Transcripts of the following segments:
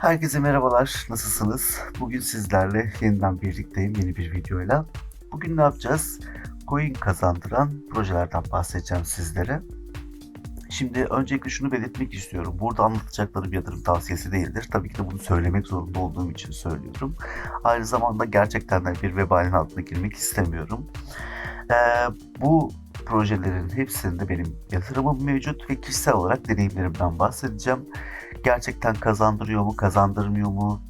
Herkese merhabalar, nasılsınız? Bugün sizlerle yeniden birlikteyim yeni bir videoyla. Bugün ne yapacağız? Coin kazandıran projelerden bahsedeceğim sizlere. Şimdi öncelikle şunu belirtmek istiyorum. Burada anlatacaklarım yatırım tavsiyesi değildir. Tabii ki de bunu söylemek zorunda olduğum için söylüyorum. Aynı zamanda gerçekten de bir vebalin altına girmek istemiyorum. Ee, bu projelerin hepsinde benim yatırımım mevcut ve kişisel olarak deneyimlerimden bahsedeceğim gerçekten kazandırıyor mu, kazandırmıyor mu,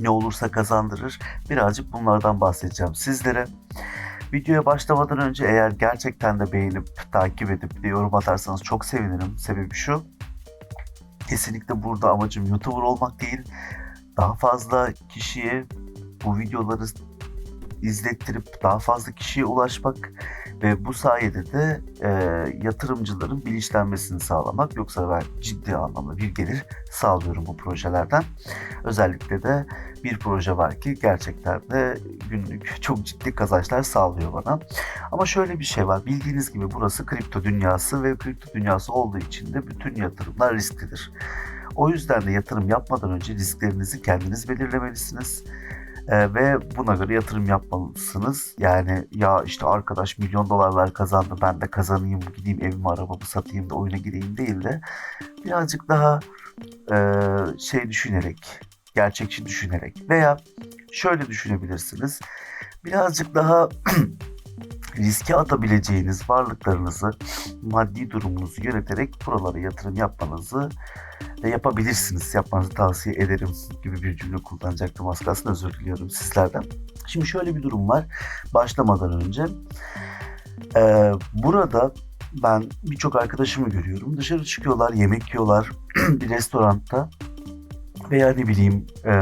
ne olursa kazandırır. Birazcık bunlardan bahsedeceğim sizlere. Videoya başlamadan önce eğer gerçekten de beğenip takip edip de yorum atarsanız çok sevinirim. Sebebi şu. Kesinlikle burada amacım YouTuber olmak değil. Daha fazla kişiye bu videoları izlettirip daha fazla kişiye ulaşmak ve bu sayede de e, yatırımcıların bilinçlenmesini sağlamak. Yoksa ben ciddi anlamda bir gelir sağlıyorum bu projelerden. Özellikle de bir proje var ki gerçekten de günlük çok ciddi kazançlar sağlıyor bana. Ama şöyle bir şey var. Bildiğiniz gibi burası kripto dünyası ve kripto dünyası olduğu için de bütün yatırımlar risklidir. O yüzden de yatırım yapmadan önce risklerinizi kendiniz belirlemelisiniz. Ee, ve buna göre yatırım yapmalısınız. Yani ya işte arkadaş milyon dolarlar kazandı ben de kazanayım gideyim evimi arabamı satayım da oyuna gireyim değil de birazcık daha e, şey düşünerek gerçekçi düşünerek veya şöyle düşünebilirsiniz birazcık daha riske atabileceğiniz varlıklarınızı maddi durumunuzu yöneterek buralara yatırım yapmanızı ve yapabilirsiniz. Yapmanızı tavsiye ederim gibi bir cümle kullanacaktım az kalsın özür diliyorum sizlerden. Şimdi şöyle bir durum var. Başlamadan önce e, burada ben birçok arkadaşımı görüyorum. Dışarı çıkıyorlar, yemek yiyorlar bir restoranda veya ne bileyim e,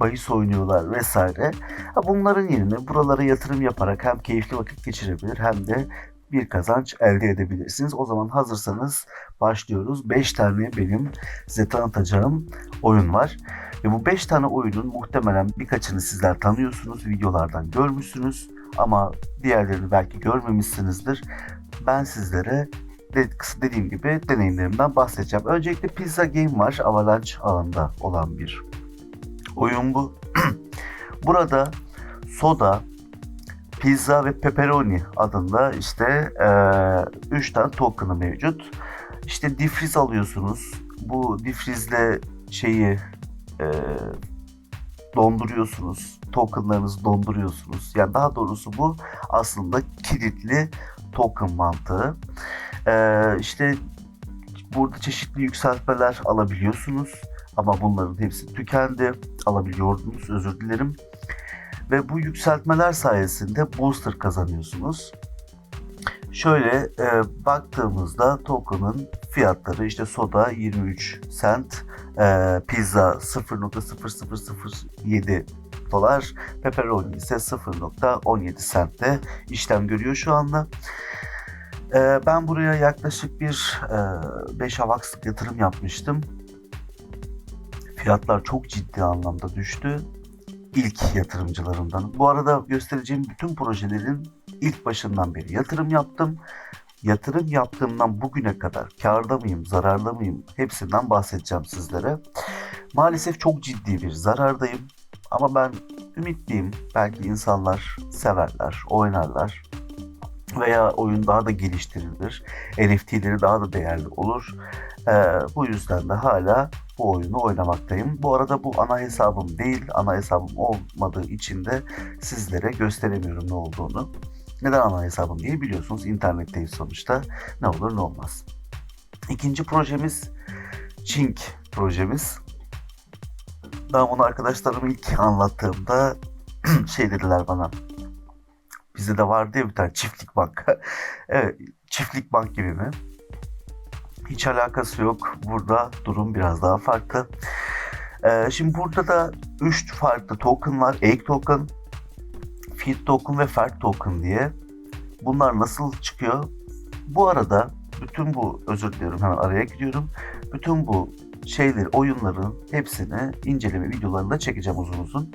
bahis oynuyorlar vesaire. Ha, bunların yerine buralara yatırım yaparak hem keyifli vakit geçirebilir hem de bir kazanç elde edebilirsiniz. O zaman hazırsanız başlıyoruz. 5 tane benim size tanıtacağım oyun var. Ve bu 5 tane oyunun muhtemelen birkaçını sizler tanıyorsunuz, videolardan görmüşsünüz ama diğerlerini belki görmemişsinizdir. Ben sizlere dediğim gibi deneyimlerimden bahsedeceğim. Öncelikle Pizza Game var. Avalanche ağında olan bir oyun bu. Burada soda, pizza ve pepperoni adında işte 3 e, tane token'ı mevcut. İşte difriz alıyorsunuz. Bu difrizle şeyi e, donduruyorsunuz. Tokenlarınızı donduruyorsunuz. Yani daha doğrusu bu aslında kilitli token mantığı. Ee, işte burada çeşitli yükseltmeler alabiliyorsunuz. Ama bunların hepsi tükendi. Alabiliyordunuz özür dilerim. Ve bu yükseltmeler sayesinde booster kazanıyorsunuz. Şöyle e, baktığımızda token'ın fiyatları işte soda 23 cent, e, pizza 0.0007 dolar, pepperoni ise 0.17 centte işlem görüyor şu anda. E, ben buraya yaklaşık bir e, 5 avakslık yatırım yapmıştım. Fiyatlar çok ciddi anlamda düştü. İlk yatırımcılarımdan. Bu arada göstereceğim bütün projelerin ilk başından beri yatırım yaptım. Yatırım yaptığımdan bugüne kadar karda mıyım, zararda mıyım hepsinden bahsedeceğim sizlere. Maalesef çok ciddi bir zarardayım. Ama ben ümitliyim. Belki insanlar severler, oynarlar veya oyun daha da geliştirilir. NFT'leri daha da değerli olur. Ee, bu yüzden de hala bu oyunu oynamaktayım. Bu arada bu ana hesabım değil. Ana hesabım olmadığı için de sizlere gösteremiyorum ne olduğunu. Neden ana hesabım diye biliyorsunuz. internetteyiz sonuçta. Ne olur ne olmaz. İkinci projemiz Chink projemiz. Ben bunu arkadaşlarım ilk anlattığımda şey dediler bana Bizde de vardı ya bir tane çiftlik bank. evet çiftlik bank gibi mi? Hiç alakası yok. Burada durum biraz daha farklı. Ee, şimdi burada da 3 farklı token var. Egg token, feed token ve fert token diye. Bunlar nasıl çıkıyor? Bu arada bütün bu özür diliyorum hemen araya gidiyorum. Bütün bu şeyleri, oyunların hepsini inceleme videolarında çekeceğim uzun uzun.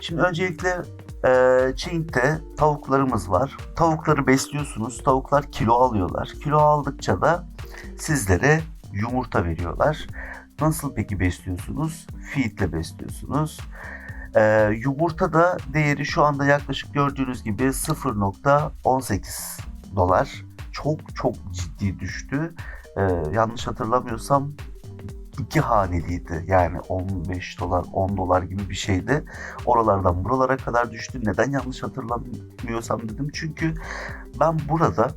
Şimdi öncelikle ee, Çink'te tavuklarımız var. Tavukları besliyorsunuz. Tavuklar kilo alıyorlar. Kilo aldıkça da sizlere yumurta veriyorlar. Nasıl peki besliyorsunuz? Feedle besliyorsunuz. Ee, yumurta da değeri şu anda yaklaşık gördüğünüz gibi 0.18 dolar. Çok çok ciddi düştü. Ee, yanlış hatırlamıyorsam iki haneliydi. Yani 15 dolar, 10 dolar gibi bir şeydi. Oralardan buralara kadar düştü. Neden yanlış hatırlamıyorsam dedim. Çünkü ben burada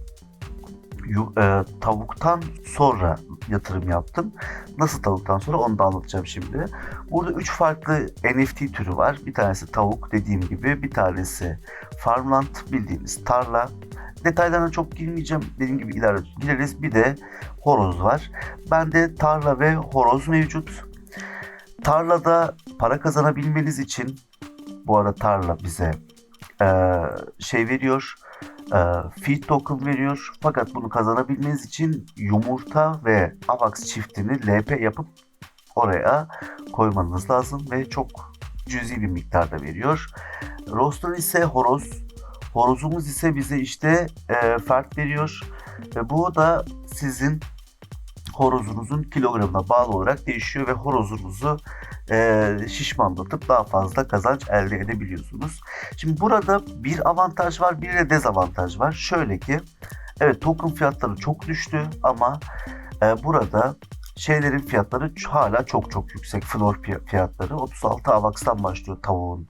e, tavuktan sonra yatırım yaptım. Nasıl tavuktan sonra onu da anlatacağım şimdi. Burada üç farklı NFT türü var. Bir tanesi tavuk dediğim gibi, bir tanesi farmland bildiğimiz tarla. Detaylarına çok girmeyeceğim. Dediğim gibi ileride gireriz. Bir de horoz var. Bende tarla ve horoz mevcut. Tarlada para kazanabilmeniz için bu arada tarla bize eee, şey veriyor. eee, feed token veriyor. Fakat bunu kazanabilmeniz için yumurta ve AVAX çiftini LP yapıp oraya koymanız lazım ve çok cüzi bir miktarda veriyor. Roster ise horoz. Horozumuz ise bize işte e, fert veriyor. Ve bu da sizin horozunuzun kilogramına bağlı olarak değişiyor ve horozunuzu e, şişmanlatıp daha fazla kazanç elde edebiliyorsunuz. Şimdi burada bir avantaj var bir de dezavantaj var. Şöyle ki evet token fiyatları çok düştü ama e, burada şeylerin fiyatları hala çok çok yüksek. Floor pi- fiyatları 36 avax'tan başlıyor tavuğun.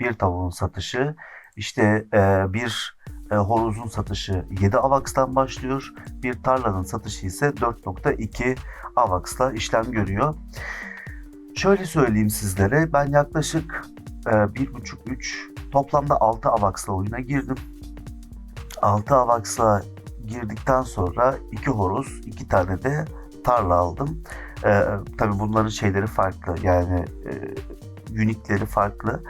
Bir tavuğun satışı. İşte e, bir e, horozun satışı 7 avax'tan başlıyor. Bir tarlanın satışı ise 4.2 avax'la işlem görüyor. Şöyle söyleyeyim sizlere. Ben yaklaşık e, 1.5-3 toplamda 6 avax'la oyuna girdim. 6 avax'la girdikten sonra 2 horoz, 2 tane de tarla aldım. Ee, tabii bunların şeyleri farklı yani e, unique'leri farklı.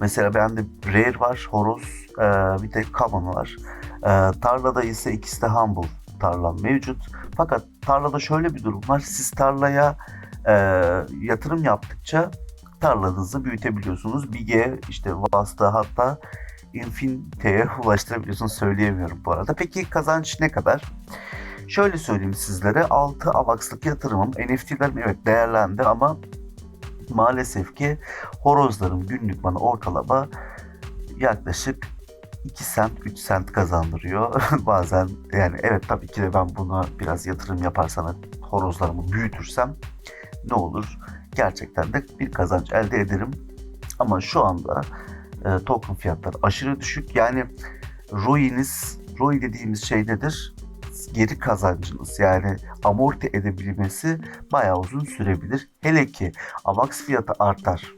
Mesela bende rare var, horoz, e, bir de common var. E, tarlada ise ikisi de humble tarlam mevcut. Fakat tarlada şöyle bir durum var. Siz tarlaya e, yatırım yaptıkça tarlanızı büyütebiliyorsunuz. Big'e işte Vasta hatta Infinite'ye ulaştırabiliyorsunuz. Söyleyemiyorum bu arada. Peki kazanç ne kadar? Şöyle söyleyeyim sizlere 6 avax'lık yatırımım NFT'lerim evet değerlendi ama maalesef ki horozlarım günlük bana ortalama yaklaşık 2 sent 3 sent kazandırıyor. Bazen yani evet tabii ki de ben buna biraz yatırım yaparsam horozlarımı büyütürsem ne olur? Gerçekten de bir kazanç elde ederim. Ama şu anda e, token fiyatları aşırı düşük. Yani ROI'niz, ROI dediğimiz şey nedir? Geri kazancınız yani amorti edebilmesi bayağı uzun sürebilir. Hele ki AVAX fiyatı artar.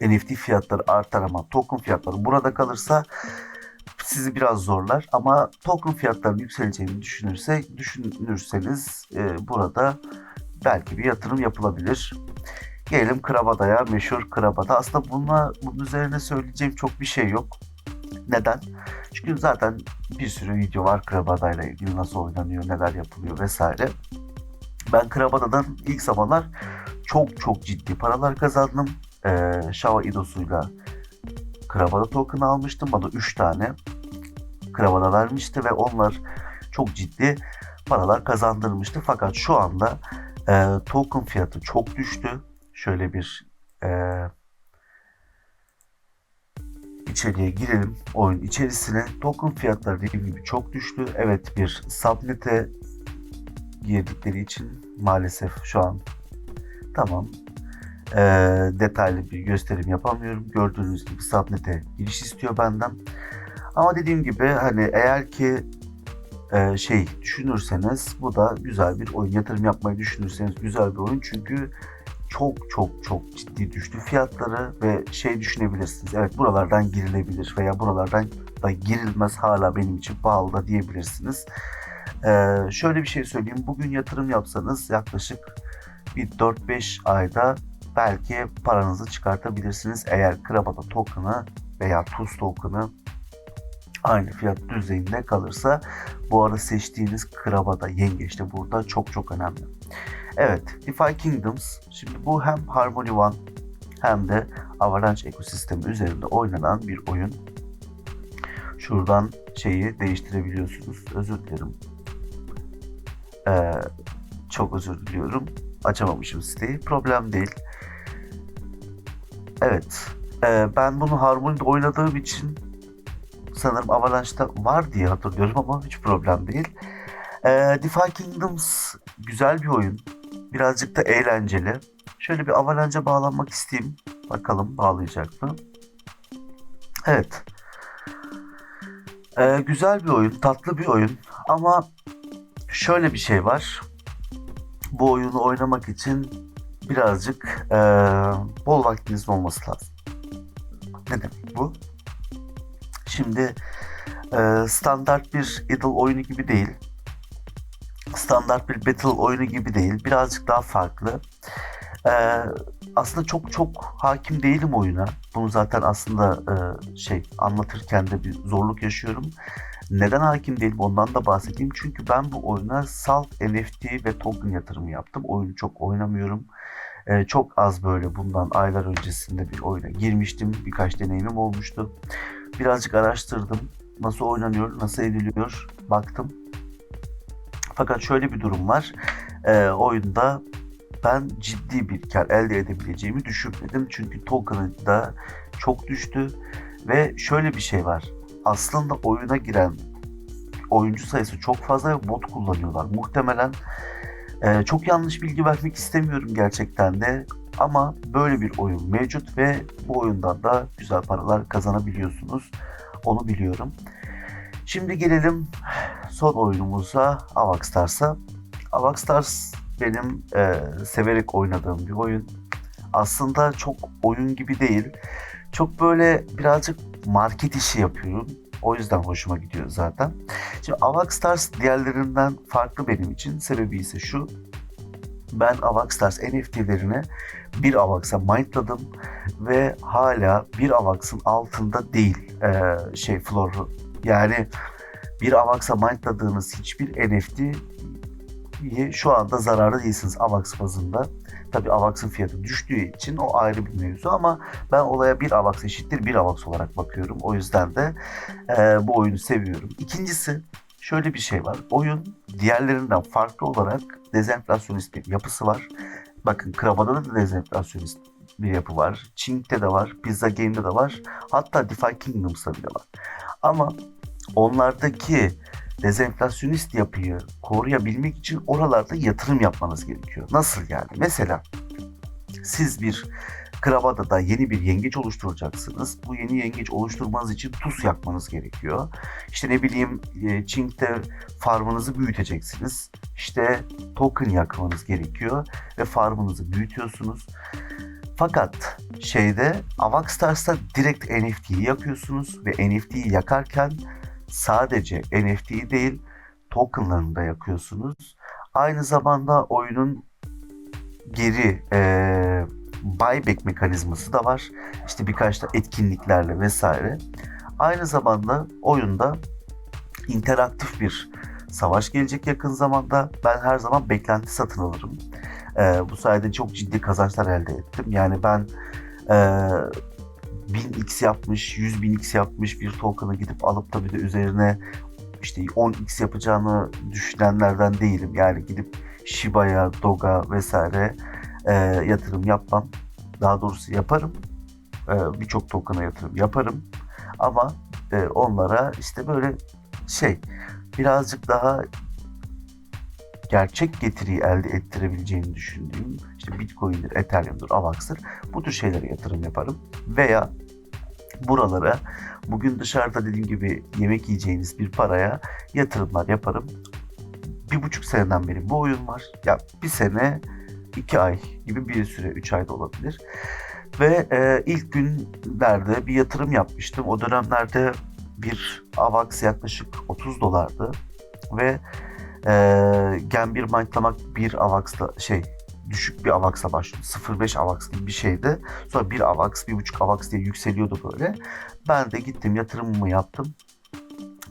NFT fiyatları artar ama token fiyatları burada kalırsa sizi biraz zorlar ama token fiyatlarının yükseleceğini düşünürse düşünürseniz e, burada belki bir yatırım yapılabilir. Gelelim Krabada'ya, meşhur Krabada. Aslında bununla, bunun üzerine söyleyeceğim çok bir şey yok. Neden? Çünkü zaten bir sürü video var Krabada'yla ilgili nasıl oynanıyor, neler yapılıyor vesaire. Ben Krabada'dan ilk zamanlar çok çok ciddi paralar kazandım. Ee, Shava idosuyla Krabada token almıştım. Bana 3 tane Krabada vermişti ve onlar çok ciddi paralar kazandırmıştı. Fakat şu anda e, token fiyatı çok düştü. Şöyle bir e, içeriye girelim oyun içerisine. Token fiyatları dediğim gibi çok düştü. Evet bir subnet'e girdikleri için maalesef şu an tamam e, detaylı bir gösterim yapamıyorum. Gördüğünüz gibi subnet'e giriş istiyor benden. Ama dediğim gibi hani eğer ki e, şey düşünürseniz bu da güzel bir oyun. Yatırım yapmayı düşünürseniz güzel bir oyun. Çünkü çok çok çok ciddi düştü fiyatları ve şey düşünebilirsiniz. Evet buralardan girilebilir veya buralardan da girilmez hala benim için pahalı da diyebilirsiniz. Ee, şöyle bir şey söyleyeyim. Bugün yatırım yapsanız yaklaşık bir 4-5 ayda belki paranızı çıkartabilirsiniz. Eğer Krabata token'ı veya Tuz token'ı aynı fiyat düzeyinde kalırsa bu arada seçtiğiniz Krabata yengeç de burada çok çok önemli. Evet, DeFi Kingdoms. Şimdi bu hem Harmony One hem de Avalanche ekosistemi üzerinde oynanan bir oyun. Şuradan şeyi değiştirebiliyorsunuz. Özür dilerim. Ee, çok özür diliyorum. açamamışım siteyi. Problem değil. Evet. Ee, ben bunu Harmony'de oynadığım için sanırım Avalanche'da var diye hatırlıyorum ama hiç problem değil. Ee, Defy Kingdoms güzel bir oyun. Birazcık da eğlenceli. Şöyle bir Avalanche'a bağlanmak isteyeyim. Bakalım bağlayacak mı? Evet. Ee, güzel bir oyun, tatlı bir oyun. Ama şöyle bir şey var. Bu oyunu oynamak için birazcık ee, bol vaktinizin olması lazım. Ne demek bu? Şimdi ee, standart bir idle oyunu gibi değil. Standart bir battle oyunu gibi değil. Birazcık daha farklı. Ee, aslında çok çok hakim değilim oyuna. Bunu zaten aslında e, şey anlatırken de bir zorluk yaşıyorum. Neden hakim değilim ondan da bahsedeyim. Çünkü ben bu oyuna salt NFT ve token yatırımı yaptım. Oyunu çok oynamıyorum. Ee, çok az böyle bundan aylar öncesinde bir oyuna girmiştim. Birkaç deneyimim olmuştu. Birazcık araştırdım. Nasıl oynanıyor, nasıl ediliyor baktım. Fakat şöyle bir durum var. Ee, oyunda ben ciddi bir kar elde edebileceğimi düşünmedim. Çünkü token'ı da çok düştü. Ve şöyle bir şey var. Aslında oyuna giren oyuncu sayısı çok fazla ve bot kullanıyorlar. Muhtemelen e, çok yanlış bilgi vermek istemiyorum gerçekten de. Ama böyle bir oyun mevcut ve bu oyundan da güzel paralar kazanabiliyorsunuz. Onu biliyorum. Şimdi gelelim son oyunumuza Avax Stars'a. Avax Stars benim e, severek oynadığım bir oyun. Aslında çok oyun gibi değil. Çok böyle birazcık market işi yapıyorum. O yüzden hoşuma gidiyor zaten. Şimdi Avax Stars diğerlerinden farklı benim için. Sebebi ise şu. Ben Avax Stars NFT'lerini bir Avax'a mindladım ve hala bir Avax'ın altında değil e, şey floor'u. Yani bir Avax'a mindladığınız hiçbir NFT şu anda zararda değilsiniz AVAX bazında. Tabi AVAX'ın fiyatı düştüğü için o ayrı bir mevzu ama ben olaya bir AVAX eşittir bir AVAX olarak bakıyorum. O yüzden de e, bu oyunu seviyorum. İkincisi şöyle bir şey var. Oyun diğerlerinden farklı olarak dezenflasyonist bir yapısı var. Bakın Krabada da dezenflasyonist bir yapı var. Chink'te de var. Pizza Game'de de var. Hatta Defy Kingdoms'ta bile var. Ama onlardaki dezenflasyonist yapıyı koruyabilmek için oralarda yatırım yapmanız gerekiyor. Nasıl yani? Mesela siz bir Kravada'da yeni bir yengeç oluşturacaksınız. Bu yeni yengeç oluşturmanız için tuz yakmanız gerekiyor. İşte ne bileyim Chink'te farmınızı büyüteceksiniz. İşte token yakmanız gerekiyor ve farmınızı büyütüyorsunuz. Fakat şeyde Avax Stars'ta direkt NFT'yi yakıyorsunuz ve NFT'yi yakarken sadece NFT'yi değil tokenlarını da yakıyorsunuz. Aynı zamanda oyunun geri e, buyback mekanizması da var. İşte birkaç da etkinliklerle vesaire. Aynı zamanda oyunda interaktif bir savaş gelecek yakın zamanda. Ben her zaman beklenti satın alırım. E, bu sayede çok ciddi kazançlar elde ettim. Yani ben e, 1000x yapmış, 100.000x yapmış bir token'ı gidip alıp da bir de üzerine işte 10x yapacağını düşünenlerden değilim. Yani gidip Shiba'ya, Doga vesaire e, yatırım yapmam. Daha doğrusu yaparım. E, Birçok token'a yatırım yaparım. Ama e, onlara işte böyle şey birazcık daha gerçek getiriyi elde ettirebileceğini düşündüğüm işte Bitcoin'dir, Ethereum'dur, Avax'dır bu tür şeylere yatırım yaparım. Veya buralara bugün dışarıda dediğim gibi yemek yiyeceğiniz bir paraya yatırımlar yaparım. Bir buçuk seneden beri bu oyun var. Ya bir sene, iki ay gibi bir süre, üç ayda olabilir. Ve e, ilk günlerde bir yatırım yapmıştım. O dönemlerde bir AVAX yaklaşık 30 dolardı. Ve e, Gen 1 mintlamak bir AVAX'la şey düşük bir AVAX'a başlıyordu. 0.5 AVAX gibi bir şeydi. Sonra 1 AVAX, 1.5 AVAX diye yükseliyordu böyle. Ben de gittim yatırımımı yaptım.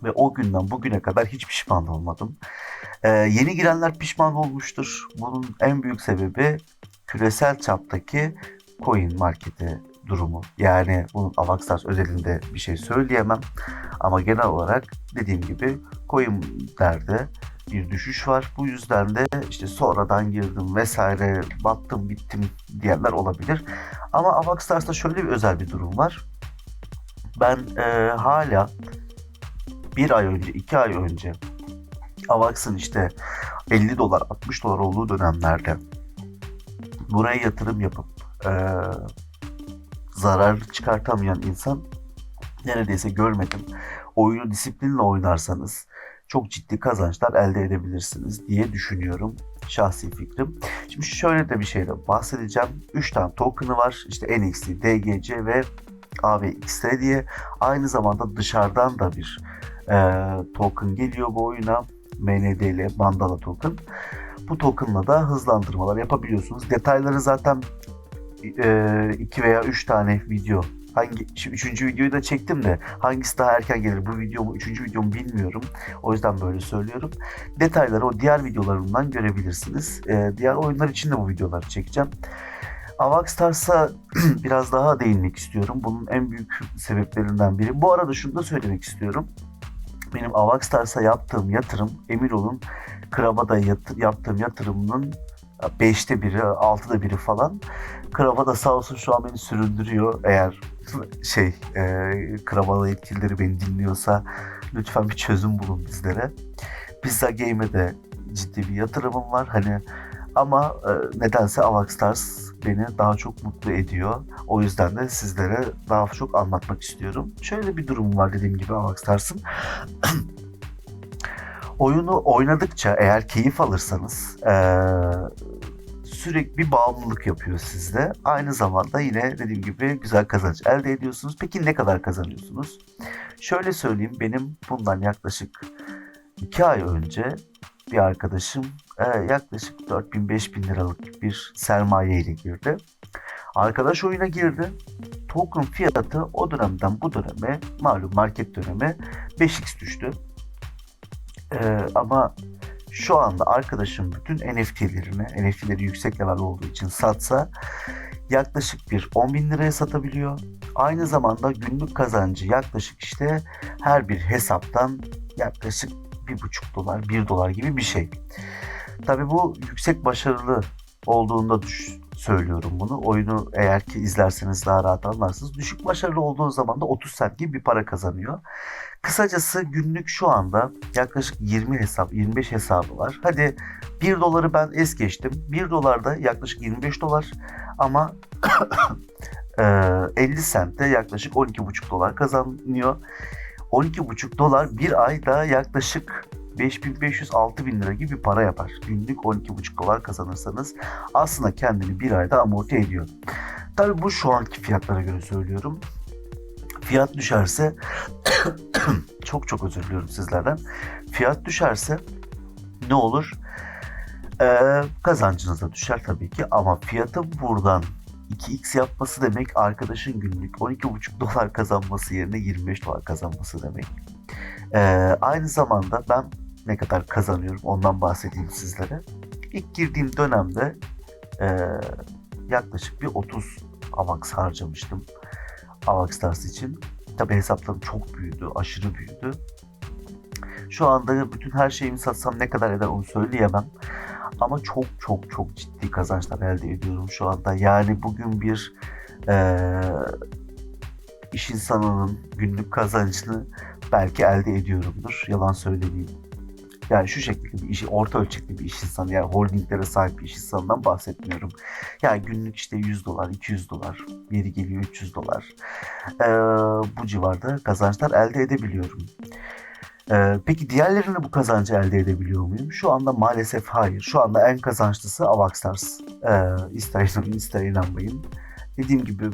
Ve o günden bugüne kadar hiç pişman olmadım. Ee, yeni girenler pişman olmuştur. Bunun en büyük sebebi küresel çaptaki coin markete durumu. Yani bunun Avaxstars özelinde bir şey söyleyemem. Ama genel olarak dediğim gibi coinlerde bir düşüş var. Bu yüzden de işte sonradan girdim vesaire battım bittim diyenler olabilir. Ama Avaxstars'ta şöyle bir özel bir durum var. Ben e, hala bir ay önce, iki ay önce Avax'ın işte 50 dolar, 60 dolar olduğu dönemlerde buraya yatırım yapıp e, zarar çıkartamayan insan neredeyse görmedim. Oyunu disiplinle oynarsanız çok ciddi kazançlar elde edebilirsiniz diye düşünüyorum. Şahsi fikrim. Şimdi şöyle de bir şeyden bahsedeceğim. 3 tane token'ı var. İşte NXT, DGC ve AVXT diye. Aynı zamanda dışarıdan da bir e, token geliyor bu oyuna. MNDL Mandala token. Bu tokenla da hızlandırmalar yapabiliyorsunuz. Detayları zaten 2 e, veya 3 tane video hangi şimdi üçüncü videoyu da çektim de hangisi daha erken gelir bu video mu üçüncü video bilmiyorum. O yüzden böyle söylüyorum. Detayları o diğer videolarımdan görebilirsiniz. Ee, diğer oyunlar için de bu videoları çekeceğim. Avax Stars'a biraz daha değinmek istiyorum. Bunun en büyük sebeplerinden biri. Bu arada şunu da söylemek istiyorum. Benim Avax Stars'a yaptığım yatırım emin olun Kraba'da yat- yaptığım yatırımının beşte biri, altıda biri falan. Krava da sağ olsun şu an beni süründürüyor. Eğer şey e, Kravalı yetkilileri beni dinliyorsa lütfen bir çözüm bulun bizlere. Pizza Game'e de ciddi bir yatırımım var. Hani ama e, nedense Avax Stars beni daha çok mutlu ediyor. O yüzden de sizlere daha çok anlatmak istiyorum. Şöyle bir durum var dediğim gibi Avax Stars'ın. Oyunu oynadıkça eğer keyif alırsanız e, sürekli bir bağımlılık yapıyor sizde. Aynı zamanda yine dediğim gibi güzel kazanç elde ediyorsunuz. Peki ne kadar kazanıyorsunuz? Şöyle söyleyeyim benim bundan yaklaşık 2 ay önce bir arkadaşım e, yaklaşık 4000-5000 liralık bir sermaye ile girdi. Arkadaş oyuna girdi. Token fiyatı o dönemden bu döneme malum market dönemi 5x düştü. Ee, ama şu anda arkadaşım bütün NFT'lerini, NFT'leri yüksek level olduğu için satsa yaklaşık bir 10 bin liraya satabiliyor. Aynı zamanda günlük kazancı yaklaşık işte her bir hesaptan yaklaşık bir buçuk dolar, bir dolar gibi bir şey. Tabii bu yüksek başarılı olduğunda düş söylüyorum bunu. Oyunu eğer ki izlerseniz daha rahat anlarsınız. Düşük başarılı olduğu zaman da 30 sent gibi bir para kazanıyor. Kısacası günlük şu anda yaklaşık 20 hesap, 25 hesabı var. Hadi 1 doları ben es geçtim. 1 dolar da yaklaşık 25 dolar ama 50 sentte yaklaşık 12,5 dolar kazanıyor. 12,5 dolar bir ayda yaklaşık 5500-6000 lira gibi para yapar. Günlük 12,5 dolar kazanırsanız aslında kendini bir ayda amorti ediyor. Tabii bu şu anki fiyatlara göre söylüyorum. Fiyat düşerse çok çok özür diliyorum sizlerden. Fiyat düşerse ne olur? Ee, kazancınız da düşer tabii ki ama fiyatı buradan 2x yapması demek arkadaşın günlük 12,5 dolar kazanması yerine 25 dolar kazanması demek. Ee, aynı zamanda ben ne kadar kazanıyorum ondan bahsedeyim sizlere. İlk girdiğim dönemde e, yaklaşık bir 30 AVAX harcamıştım. AVAX Stars için. Tabi hesaplarım çok büyüdü, aşırı büyüdü. Şu anda bütün her şeyimi satsam ne kadar eder onu söyleyemem. Ama çok çok çok ciddi kazançlar elde ediyorum şu anda. Yani bugün bir e, iş insanının günlük kazancını belki elde ediyorumdur. Yalan söylemeyeyim. Yani şu şekilde bir işi, orta ölçekli bir iş insanı, yani holdinglere sahip bir iş insanından bahsetmiyorum. Yani günlük işte 100 dolar, 200 dolar, yeri geliyor 300 dolar. Ee, bu civarda kazançlar elde edebiliyorum. Ee, peki diğerlerini bu kazancı elde edebiliyor muyum? Şu anda maalesef hayır. Şu anda en kazançlısı Avaxstars. Ee, ister inanın ister inanmayın. Dediğim gibi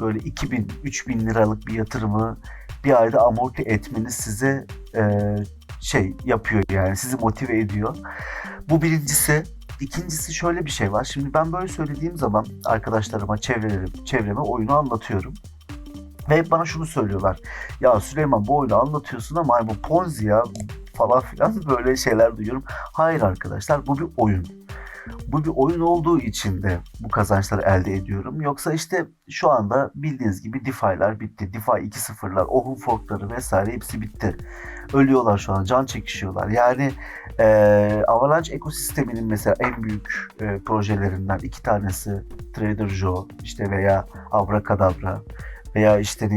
böyle 2000, 3000 liralık bir yatırımı bir ayda amorti etmeniz size e, şey yapıyor yani sizi motive ediyor. Bu birincisi. İkincisi şöyle bir şey var. Şimdi ben böyle söylediğim zaman arkadaşlarıma, çevrelerim, çevreme oyunu anlatıyorum. Ve hep bana şunu söylüyorlar. Ya Süleyman bu oyunu anlatıyorsun ama bu Ponzi ya falan filan böyle şeyler duyuyorum. Hayır arkadaşlar bu bir oyun. Bu bir oyun olduğu için de bu kazançları elde ediyorum. Yoksa işte şu anda bildiğiniz gibi DeFi'ler bitti. DeFi 2.0'lar, Open Fork'ları vesaire hepsi bitti. Ölüyorlar şu an, can çekişiyorlar. Yani e, Avalanche ekosisteminin mesela en büyük e, projelerinden iki tanesi Trader Joe işte veya Abracadabra veya işte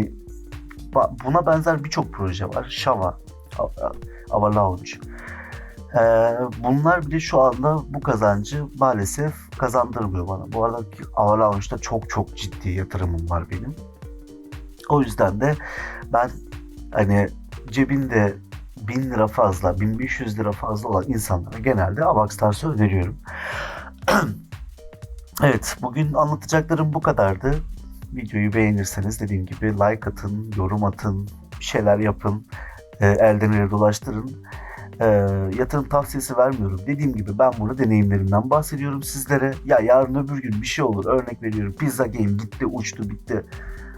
buna benzer birçok proje var. Shava, Av- Avalanche. Ee, bunlar bile şu anda bu kazancı maalesef kazandırmıyor bana. Bu arada Avalanche'da çok çok ciddi yatırımım var benim. O yüzden de ben hani cebinde 1000 lira fazla, 1500 lira fazla olan insanlara genelde Avaxtars'ı öneriyorum. evet, bugün anlatacaklarım bu kadardı. Videoyu beğenirseniz dediğim gibi like atın, yorum atın, bir şeyler yapın, e, elden ele dolaştırın. E, yatırım tavsiyesi vermiyorum. Dediğim gibi ben burada deneyimlerimden bahsediyorum sizlere. Ya yarın öbür gün bir şey olur. Örnek veriyorum. Pizza Game gitti, uçtu, bitti.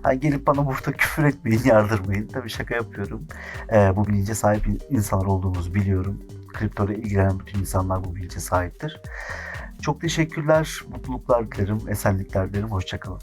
Hani gelip bana burada küfür etmeyin, yardırmayın. Tabii şaka yapıyorum. E, bu bilince sahip in- insanlar olduğumuzu biliyorum. Kripto ile ilgilenen bütün insanlar bu bilince sahiptir. Çok teşekkürler, mutluluklar dilerim, esenlikler dilerim. Hoşçakalın.